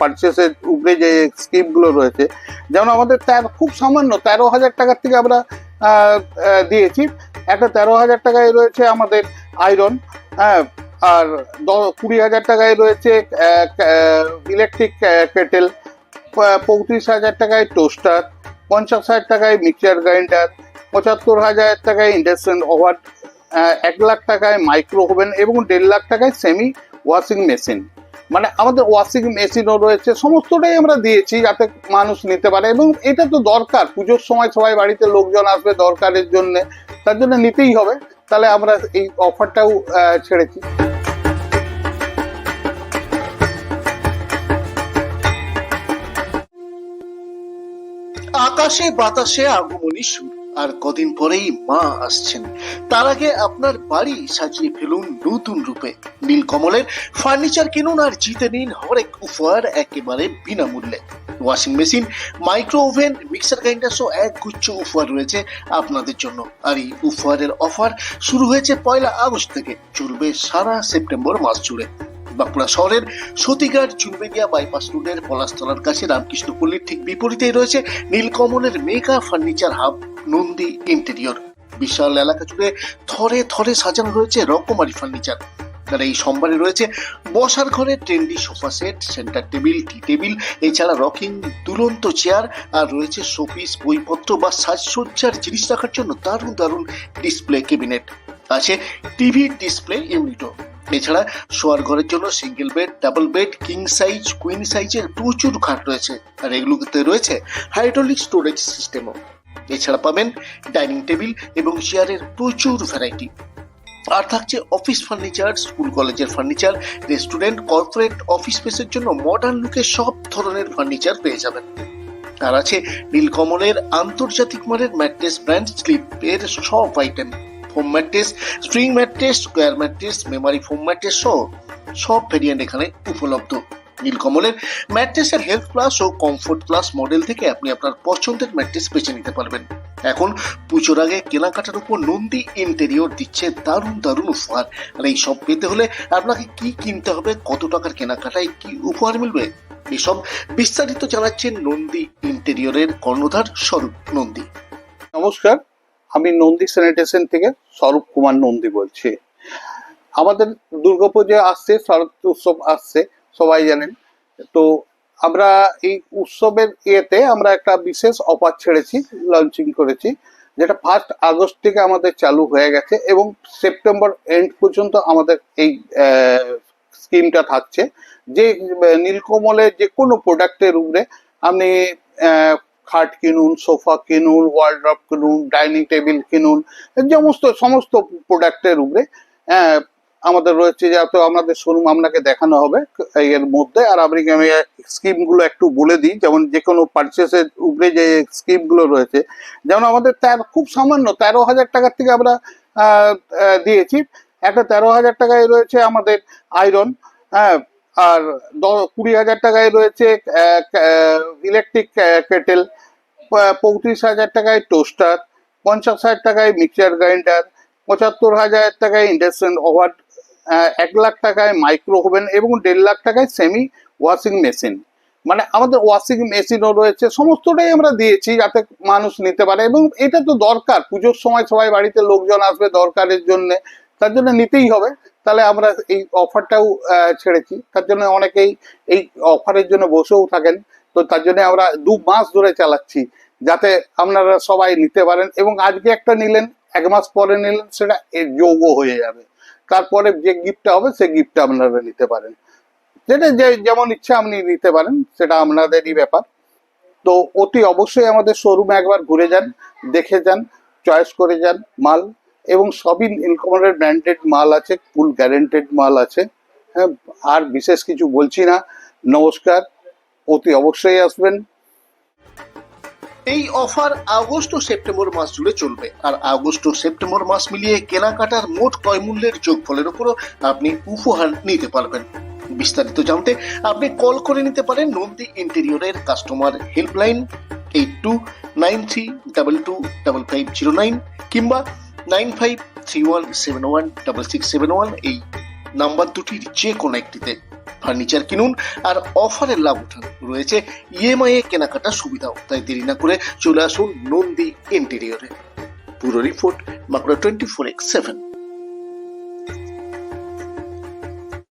পারচেসের উপরে যে স্কিমগুলো রয়েছে, যেমন আমাদের তেরো, খুব সামান্য তেরো হাজার টাকার থেকে আমরা দিয়েছি। একটা তেরো হাজার টাকায় রয়েছে আমাদের আয়রন হ্যাঁ আর কুড়ি হাজার টাকায় রয়েছে ইলেকট্রিক কেটেল পঁয়ত্রিশ হাজার টাকায় টোস্টার পঞ্চাশ হাজার টাকায় মিক্সচার গ্রাইন্ডার পঁচাত্তর হাজার টাকায় ইন্ডাকশন ওভার এক লাখ টাকায় মাইক্রো ওভেন এবং দেড় লাখ টাকায় সেমি ওয়াশিং মেশিন মানে আমাদের ওয়াশিং মেশিনও রয়েছে, সমস্তটাই আমরা দিয়েছি যাতে মানুষ নিতে পারে এবং এটা তো দরকার। পুজোর সময় সবাই বাড়িতে লোকজন আসবে দরকারের জন্য, তার জন্য নিতেই হবে। তাহলে আমরা এই অফারটাও ছেড়েছি। আকাশে বাতাসে আগমনী সুর আর কদিন পরেই মা আসছেন। তার আগে আপনার বাড়ি সাজিয়ে ফেলুন নতুন রূপে। নীলকমলের ফার্নিচার কিনুন আর জিতে নিন হরেক উপহার একেবারে বিনামূল্যে। Washing machine micro oven mixer grinder সহ এক গুচ্ছ উপহার রয়েছে আপনাদের জন্য। আর এই উপহারের অফার শুরু হয়েছে পয়লা আগস্ট থেকে, চলবে সারা সেপ্টেম্বর মাস জুড়ে। বাঁকুড়া শহরের সতীঘাট চুনবেদিয়া বাইপাস রোডের পলাশতলার কাছে রামকৃষ্ণপল্লীর ঠিক বিপরীতেই রয়েছে নীলকমলের mega furniture hub Nandi interior বিশাল এলাকা জুড়ে থরে থরে সাজানো রয়েছে রকমারি ফার্নিচার আর এই সোমবারে রয়েছে বসার ঘরে trendy sofa set centre table tea table এছাড়া রকিং দুলন্ত চেয়ার আর রয়েছে শোপিস বইপত্র বা সাজসজ্জার জিনিস রাখার জন্য দারুণ দারুণ ডিসপ্লে ক্যাবিনেট আছে টিভি ডিসপ্লে ইউনিটও এছাড়া শোয়ার ঘরের জন্য single bed double bed king size queen সাইজের প্রচুর খাট রয়েছে। আর এগুলোতে রয়েছে হাইড্রোলিক স্টোরেজ সিস্টেমও এছাড়া পাবেন ডাইনিং টেবিল এবং চেয়ারের প্রচুর ভ্যারাইটি। আর থাকছে অফিস ফার্নিচার, স্কুল, কলেজের ফার্নিচার, রেস্টুরেন্ট, কর্পোরেট, অফিস স্পেসের জন্য মডার্ন লুকের সব ধরনের ফার্নিচার পেয়ে যাবেন। আর আছে নীলকমলের আন্তর্জাতিক মানের ম্যাট্রেস, ব্র্যান্ড স্লিপ এর সব item. Foam mattress, string mattress, square mattress, memory foam mattress সহ সব ভেরিয়েন্ট এখানে উপলব্ধ। নীলকমলের ম্যাট্রেসের হেলথ প্লাস ও কমফোর্ট প্লাস মডেল থেকে আপনি আপনার পছন্দের ম্যাট্রেস বেছে নিতে পারবেন। এখন পুজোর আগে কেনাকাটার উপর নন্দী ইন্টেরিয়র দিচ্ছে দারুণ দারুণ উপহার। আর এই সব পেতে হলে আপনাকে কি কিনতে হবে, কত টাকার কেনাকাটায় কি উপহার মিলবে, এসব বিস্তারিত জানাচ্ছেন নন্দী ইন্টেরিয়রের কর্ণধার স্বরূপ নন্দী। নমস্কার, আমি নন্দী স্যানিটেশন থেকে স্বরূপ কুমার নন্দী বলছি। আমাদের দুর্গাপুজো আসছে, শরৎ উৎসব আসছে সবাই জানেন। তো আমরা এই উৎসবের ইয়েতে আমরা একটা বিশেষ অফার ছেড়েছি লঞ্চিং করেছি যেটা ফার্স্ট আগস্ট থেকে আমাদের চালু হয়ে গেছে এবং সেপ্টেম্বর এন্ড পর্যন্ত আমাদের এই স্কিমটা থাকছে। যে আহ, নীলকমলের যে কোনো প্রোডাক্টের উপরে আপনি খাট কিনুন সোফা কিনুন ওয়ার্ড্রপ কিনুন ডাইনিং টেবিল কিনুন সমস্ত সমস্ত প্রোডাক্টের উপরে আমাদের রয়েছে যাতে আমাদের শোরুম আপনাকে দেখানো হবে এর মধ্যে। আর আমি আমি স্কিমগুলো একটু বলে দিই, যেমন যে কোনো পারচেসের উপরে যে স্কিমগুলো রয়েছে। যেমন আমাদের তেরো, খুব সামান্য, তেরো হাজার টাকার থেকে আমরা দিয়েছি। একটা তেরো হাজার টাকায় রয়েছে আমাদের আয়রন হ্যাঁ আর কুড়ি হাজার টাকায় রয়েছে ইলেকট্রিক কেটেল পঁয়ত্রিশ হাজার টাকায় টোস্টার পঞ্চাশ হাজার টাকায় মিক্সচার গ্রাইন্ডার পঁচাত্তর হাজার টাকায় ইন্ডাকশন ওভার এক লাখ টাকায় মাইক্রো ওভেন এবং দেড় লাখ টাকায় সেমি ওয়াশিং মেশিন মানে আমাদের ওয়াশিং মেশিনও রয়েছে, সমস্তটাই আমরা দিয়েছি যাতে মানুষ নিতে পারে এবং এটা তো দরকার। পুজোর সময় সবাই বাড়িতে লোকজন আসবে দরকারের জন্য, তার জন্য নিতেই হবে। তাহলে আমরা এই অফারটাও ছেড়েছি। তার জন্য অনেকেই এই অফারের জন্য বসেও থাকেন। তো তার জন্য আমরা দু মাস ধরে চালাচ্ছি, যাতে আপনারা সবাই নিতে পারেন এবং আজকে একটা নিলেন, এক মাস পরে নিলেন, সেটা যোগ্য হয়ে যাবে। তারপরে যে গিফটটা হবে সেই গিফটটা আপনারা নিতে পারেন। যেটা যে যেমন ইচ্ছা আপনি নিতে পারেন, সেটা আপনাদেরই ব্যাপার। তো অতি অবশ্যই আমাদের শোরুমে একবার ঘুরে যান, দেখে যান চয়েস করে যান মাল, এবং সবই ইনকমারের ব্র্যান্ডেড মাল আছে ফুল গ্যারেন্টেড মাল আছে। হ্যাঁ আর বিশেষ কিছু বলছি না। নমস্কার, অতি অবশ্যই আসবেন। এই অফার আগস্ট ও সেপ্টেম্বর মাস জুড়ে চলবে। আর আগস্ট ও সেপ্টেম্বর মাস মিলিয়ে কেনাকাটার মোট ক্রয় মূল্যের যোগফলের উপরও আপনি উপহার নিতে পারবেন। বিস্তারিত জানতে আপনি কল করে নিতে পারেন Nandi ইন্টেরিয়রের customer helpline eight two nine three double two double five zero nine কিংবা nine five three one seven one double six seven one এই নাম্বার দুটির যে কোনো একটিতে। ফার্নিচার কিনুন আর অফারের লাভ উঠান রয়েছে ইএমআই এ কেনাকাটার সুবিধাও, তাই দেরি না করে চলে আসুন নন্দী ইন্টেরিয়রে পুরো রিপোর্ট, মাকড়া টোয়েন্টি ফোর এক্স সেভেন।